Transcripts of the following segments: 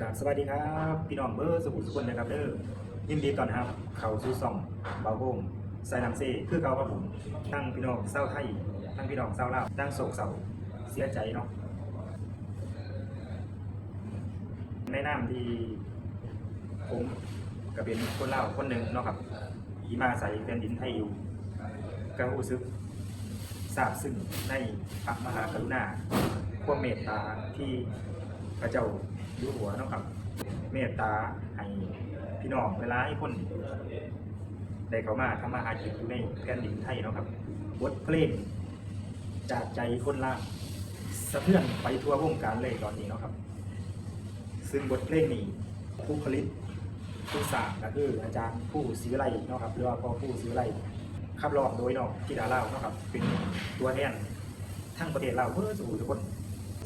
กราบสวัสดีครับ พี่น้องเบอร์สมุทรสุคนนะครับเด้อยินดีต้อนรับ เข้าสู่ซ่องเบาโฮมไซนัมเซ่คือเก่าครับผมทั้งพี่น้องเศร้าไทยทั้งพี่น้องเศร้าลาวทั้งโศกเศร้าเสียใจเนาะในนามที่ผมก็เป็นคนลาคนหนึ่งเนาะครับที่มาใส่แผ่นดินไทยอยู่ก็รู้สึกซาบซึ้งในพระมหากรุณาความเมตตาที่พระเจ้า อยู่หัวเนาะครับ เมตตาให้พี่น้องเวลาให้คนได้เข้ามาทำมาหากินอยู่ในแผ่นดินไทยเนาะครับบทเพลงจากใจคนลาวสะเทือนไปทั่ววงการเลยตอนนี้เนาะครับ ซึ่งบทเพลงนี้ผู้ผลิตผู้สร้างก็คืออาจารย์ผู้ศิวิไลเนาะครับหรือว่าพอผู้ศิวิไลขับร้องโดยน้องธิดาเล่าเนาะครับเป็นตัวแทนทั้งประเทศเราเพื่อสู่ทุกคน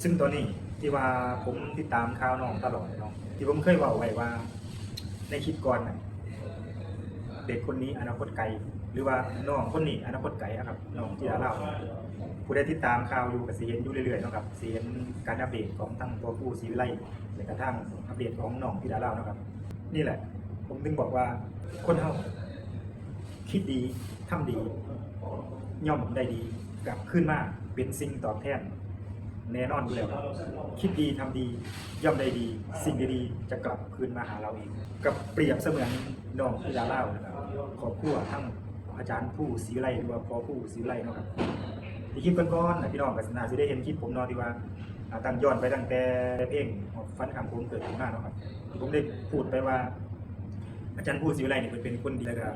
ซึ่งตอนนี้ ที่ว่าผมติดตามข่าวน้องตลอดเนาะที่ผมเคยบอกไว้ว่า ในคลิปก่อนน่ะเด็กคนนี้อนาคตไกลหรือว่าน้องคนนี้อนาคตไกลนะครับน้องธิดาลาผู้ได้ติดตามข่าวอยู่กับสีเห็นอยู่เรื่อยๆเนาะครับสีเห็นการอัปเดตของทั้งตัวผู้ศิวิไลและกระทั่งอัปเดตของน้องธิดาเล่านะครับ นี่แหละ ผมถึงบอกว่าคนเฮาคิดดีทำดี ย่อมได้ดีกลับขึ้นมาเป็นสิ่งตอบแทน แน่นอนอยู่แล้วครับคิดดีทำดีย่อมได้ดี สิ่งดีๆจะกลับคืนมาหาเราเองกับเปรียบเสมือนน้องพิดาเล่านะครับขอบคู่ทั้งอาจารย์ผู้ศรีวิไลหรือว่าพอผู้ศรีวิไลเนาะครับ ที่คลิปก่อนๆนะพี่น้องกับสนาจะได้เห็นคลิปผมเนอนที่ว่าอ่าตั้งย้อนไปตั้งแต่เพลงฟันคำผมเกิดขึ้นมาเนาะครับที่ผมได้พูดไปว่า อาจารย์ผู้ศิวิไลเนี่ยเป็นคนดีแล้วก็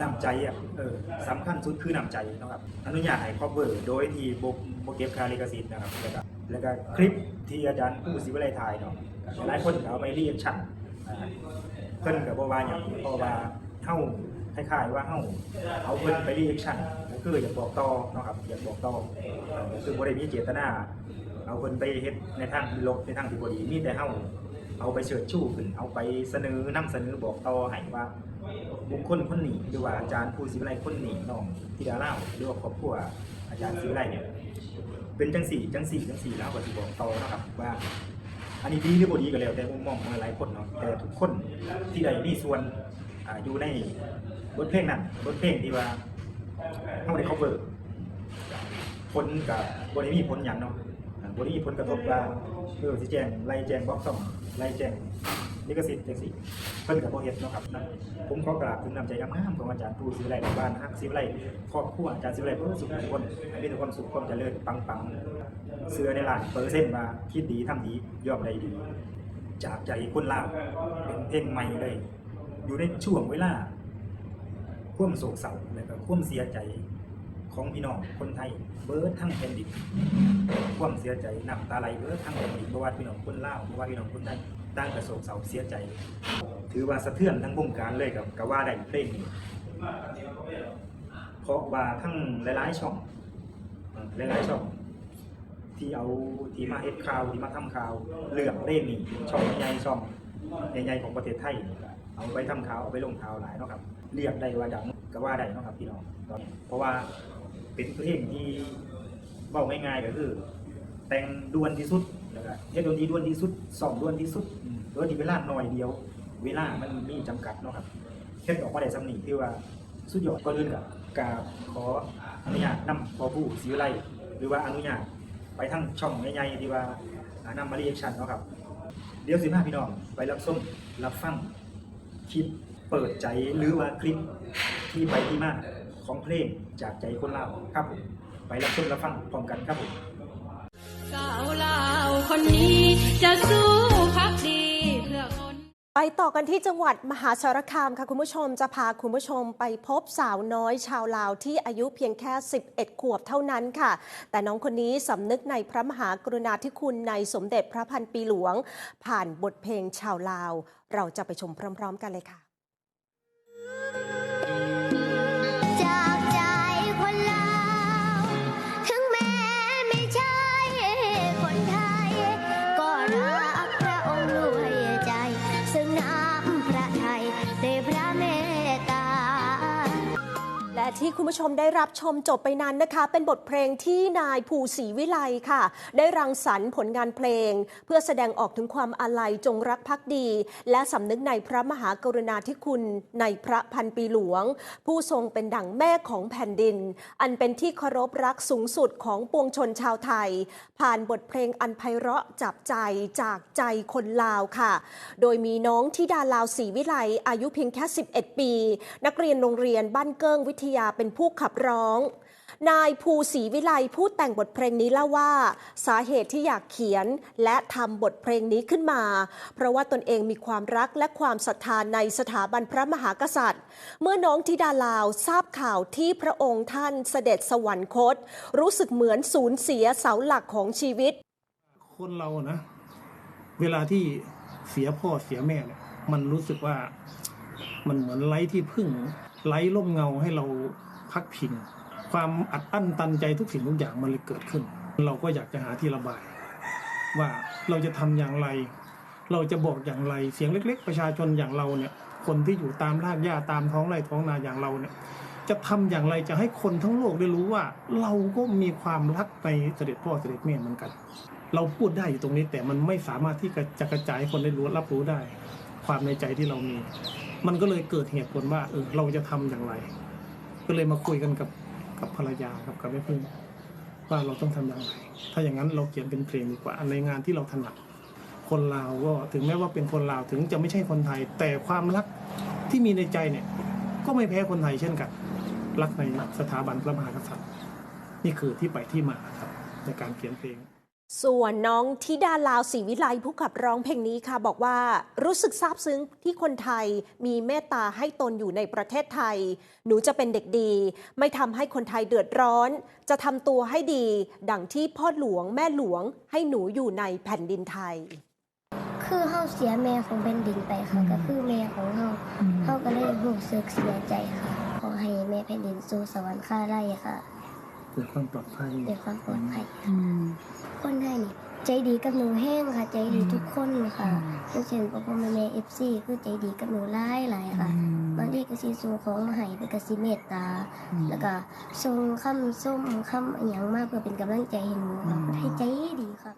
น้ำใจอะเออสำคัญสุดคือน้ำใจเนาะครับอนุญาตให้ครอบเวอร์โดยที่บโบเก็บค่าลิขสิทธิ์นะครับแล้วก็ แล้วก็คลิปที่อาจารย์ผู้ศิวิไลถ่ายเนาะหลายคนเอาไปเรียกชั่นอ่าเพิ่นกับว่าอย่างเพราะว่าเฮาคล้ายๆว่าเฮาเอาเพิ่นไปเรียกชั่นก็คืออยากบอกต่อเนาะครับอยากบอกต่อเอ่อคือบ่ได้มีเจตนา เอาเพิ่นไปเฮ็ดในทางที่ลบในทางที่บ่ดีมีแต่เฮาเอาไปเชิดชูขึ้นเอาไปเสนอนำเสนอบอกต่อให้ว่าบุคคลคนนี้หรือว่าอาจารย์ผู้ศิวิไลคนนี้น้องธิดาเล่าหรือว่าครอบครัวอาจารย์ศิวิไลเนี่ย เป็นจังสี่จังสี่จังสี่แล้วก็สิบอกต่อนะครับว่า อันนี้ดีหรือบ่ดีก็แล้วแต่มุมมองของหลายคนเนาะแต่ทุกคนที่ได้มีส่วนอ่าอยู่ในบทเพลงนั้นบทเพลงที่ว่าเฮาได้ cover ผลกับบริมีผลอย่างเนาะอ่าบริมีผลกระทบว่าเออสิแจงไล่แจงบล็อกซ่อมไล่แจง ลิขสิทธิ์จังซี่เพิ่นกับโเฮ็ดเนาะครับนะผมขอกราบถึงนำใจงามๆของอาจารย์ผู้ศิวิไลในบ้านนะครับศิวิไลครอบครัวอาจารย์ศิวิไลเพื่อสุขทุกคนให้มีแต่ความสุขความเจริญปังๆเสื้อในล้านเปอร์เซ็นต์มาคิดดีทำดียอมได้ดี จากใจคนลาวเป็นเพลงใหม่เลยอยู่ในช่วงเวลาควมโศกเศร้าและก็ควมเสียใจของพี่น้องคนไทยเบิร์ดทั้งแผ่นดินควมเสียใจน้ำตาไหลเบิร์ดทั้งแผ่นดินเพราะว่าพี่น้องคนลาวเพราะว่าพี่น้องคนไทย ตั้งแต่โศกเศร้าเสียใจ ถือว่าสะเทือนทั้งวงการเลยกับกว่าได้เพลงนี้เพราะว่าทั้งหลายๆช่องหลายๆช่องที่เอาที่มาเฮ็ดข่าวที่มาทำข่าวเรื่องเล่นนี่ช่องใหญ่ช่องใหญ่ๆของประเทศไทยเอาไปทำข่าวเอาไปลงข่าวหลายเนาะครับเรียกได้ว่าดังก็ว่าได้เนาะครับพี่น้องตอนนี้เพราะว่าเป็นเพลงที่เบาง่ายๆก็คือ แต่งด่วนที่สุดแล้วก็เฮ็ดดนตรีด่วนที่สุดสองด่วนที่สุดอืมโดยที่เวลาน้อยเดียว เวลามันมีจำกัดเนาะครับเฮ็ดออกมาได้สำนีที่ว่าสุดยอดก็อื่นกับกราบขออนุญาตนำพอผู้ศรีวิไลหรือว่าอนุญาตไปทั้งช่องใหญ่ๆที่ว่าอ่านำมาเรียกชันเนาะครับ เดี๋ยวสิพาพี่น้องไปรับส้มรับฟังคลิปเปิดใจหรือว่าคลิปที่ไปที่มาของเพลงจากใจคนเล่าครับผมไปรับส้มรับฟังพร้อมกันครับผม ไปต่อกันที่จังหวัดมหาสารคามค่ะคุณผู้ชมจะพาคุณผู้ชมไปพบสาวน้อยชาวลาวที่อายุเพียงแค่ 11 ขวบเท่านั้นค่ะ แต่น้องคนนี้สำนึกในพระมหากรุณาธิคุณในสมเด็จพระพันปีหลวง ผ่านบทเพลงชาวลาว เราจะไปชมพร้อม ๆ กันเลยค่ะ คุณผู้ชมได้รับชมจบไปนั้นนะคะ เป็นบทเพลงที่นายภูศรีวิไลค่ะ ได้รังสรรค์ผลงานเพลง เพื่อแสดงออกถึงความอาลัยจงรักภักดี และสำนึกในพระมหากรุณาธิคุณในพระพันปีหลวง ผู้ทรงเป็นดั่งแม่ของแผ่นดิน อันเป็นที่เคารพรักสูงสุดของปวงชนชาวไทย ผ่านบทเพลงอันไพเราะจับใจจากใจคนลาวค่ะ โดยมีน้องที่ดาลาวศรีวิไลอายุเพียงแค่ 11 ปี นักเรียนโรงเรียนบ้านเกิ้งวิทยาเป็นผู้ขับร้อง นายภูศรีวิไลผู้แต่งบทเพลงนี้เล่าว่า สาเหตุที่อยากเขียนและทำบทเพลงนี้ขึ้นมา เพราะว่าตนเองมีความรักและความศรัทธาในสถาบันพระมหากษัตริย์ เมื่อน้องธิดาลาวทราบข่าวที่พระองค์ท่านเสด็จสวรรคต รู้สึกเหมือนสูญเสียเสาหลักของชีวิต คนเรานะเวลาที่เสียพ่อเสียแม่เนี่ยมันรู้สึกว่ามันเหมือนไร้ที่พึ่ง ไร้ร่มเงาให้เราพักพิง ความอัดอั้นตันใจทุกสิ่งทุกอย่างมันเลยเกิดขึ้น เราก็อยากจะหาที่ระบาย ว่าเราจะทำอย่างไร เราจะบอกอย่างไรเสียงเล็ก ๆ ประชาชนอย่างเราเนี่ย คนที่อยู่ตามรากหญ้าตามท้องไร่ท้องนาอย่างเราเนี่ย จะทำอย่างไรจะให้คนทั้งโลกได้รู้ว่า เราก็มีความรักในเสด็จพ่อเสด็จแม่เหมือนกัน เราพูดได้อยู่ตรงนี้แต่มันไม่สามารถที่จะกระจายคนได้รู้รับรู้ได้ ความในใจที่เรามี มันก็เลยเกิดเหตุผลว่าเออเราจะทำอย่างไร ก็เลยมาคุยกันกับกับภรรยาครับกับแม่พึ่งว่าเราต้องทำอย่างไร ถ้าอย่างนั้นเราเขียนเป็นเพลงดีกว่าในงานที่เราถนัดคนลาวก็ถึงแม้ว่าเป็นคนลาวถึงจะไม่ใช่คนไทย แต่ความรักที่มีในใจเนี่ย ก็ไม่แพ้คนไทยเช่นกัน รักในสถาบันพระมหากษัตริย์ นี่คือที่ไปที่มาครับในการเขียนเพลง ส่วนน้องธิดาลาวศรีวิไลผู้ขับร้องเพลงนี้ค่ะ บอกว่ารู้สึกซาบซึ้งที่คนไทยมีเมตตาให้ตนอยู่ในประเทศไทย หนูจะเป็นเด็กดี ไม่ทำให้คนไทยเดือดร้อน จะทำตัวให้ดี ดังที่พ่อหลวงแม่หลวง ให้หนูอยู่ในแผ่นดินไทย คือเฮาเสียแม่ของแผ่นดินไปค่ะก็คือแม่ของเฮาเฮาก็เลยรู้สึกเสียใจค่ะ ขอให้แม่แผ่นดินสู่สวรรค์ค่าไร่ค่ะเกิดความปลอดภัยด้วยความปลอดภัยค่ะคนไทยนี่ใจดีกับหนูแห้งค่ะ ใจดีทุกคนค่ะอย่างเช่นพ่อพ่อแม่แม่เอฟซีคือใจดีกับหนูหลายหลายค่ะบางทีก็สิส่งของมาให้เป็นกสิเมตตา แล้วก็ส่งคำส้มคำอหย่างมากเพื่อเป็นกำลังใจให้หนูค่ะคนไทยใจดีค่ะ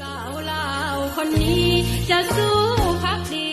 สาวลาวคนนี้จะสู้พักดี